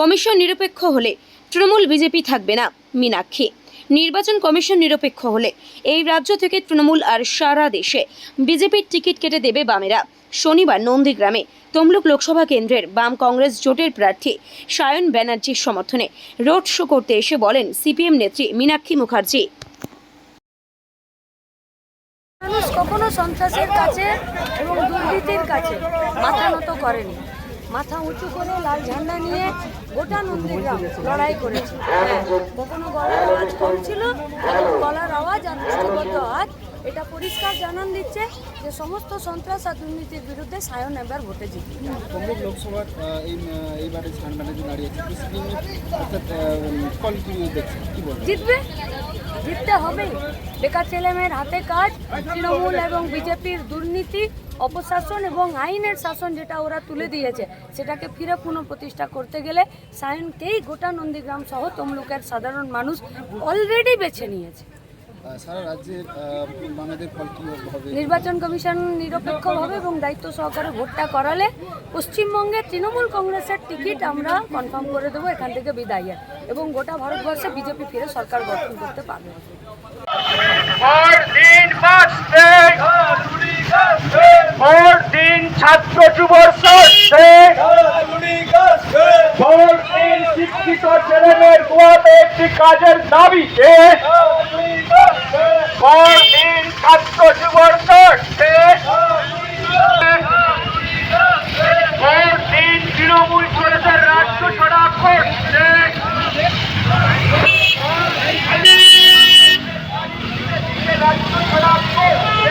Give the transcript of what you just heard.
Commission নিরপেক্ষ হলে Trinamool BJP থাকবে না, মীনাক্ষী। নির্বাচন কমিশন নিরপেক্ষ হলে এই রাজ্য থেকে তৃণমূল আর সারা দেশে বিজেপির টিকিট কেটে দেবে বামেরা। শনিবার নন্দীগ্রামে তমলুক লোকসভা কেন্দ্রের বাম কংগ্রেস জোটের প্রার্থী সায়ন ব্যানার্জির সমর্থনে রোড শো করতে এসে বলেন সিপিএম নেত্রী মীনাক্ষী মুখার্জি। মানুষ কখনো সন্ত্রাসের কাছে এবং দুর্নীতির কাছে মাথা নত করেনি। মাথা উঁচু করে লাল ঝান্ডা নিয়ে গোটা নন্দীগ্রাম লড়াই করেছে। হ্যাঁ, কখনো গলার আওয়াজ কম ছিল এখন গলার আওয়াজ আর মুষ্টিবদ্ধ আওয়াজ এটা পরিষ্কার জানান দিচ্ছে যে সমস্ত সন্ত্রাস আর দুর্নীতির বিরুদ্ধে সায়ন এবার ভোটে জিতবে তমলুক লোকসভার এইবারে ব্যানার্জি দাঁড়িয়েছে জিতবে? জিততে হবে বেকার ছেলেমেয়ের হাতে কাজ তৃণমূল এবং বিজেপির দুর্নীতি অপশাসন এবং আইনের শাসন যেটা ওরা তুলে দিয়েছে সেটাকে ফিরে পুনঃপ্রতিষ্ঠা করতে গেলে সায়নকেই গোটা নন্দীগ্রাম সহ তমলুকের সাধারণ মানুষ অলরেডি বেছে নিয়েছে। সারা নির্বাচন কমিশন নিরপেক্ষভাবে এবং দায়িত্ব সহকারে ভোটটা করালে পশ্চিমবঙ্গে তৃণমূল কংগ্রেসের টিকিট আমরা কনফার্ম করে দেবো এখান থেকে বিদায়ের এবং গোটা ভারতবর্ষে বিজেপি ফিরে সরকার গঠন করতে পারবে ভোট দিন বাঁচতে ভোট দিন ছাত্র যুবর শিক্ষিত ছেলেমেয়ের গোয়াতে একটি কাজের দাবিতে ছাত্র যুবর স্বার্থে ভোট দিন তৃণমূল কংগ্রেসের রাজ্য ছড়া করছে রাজ্য ছড়া করছে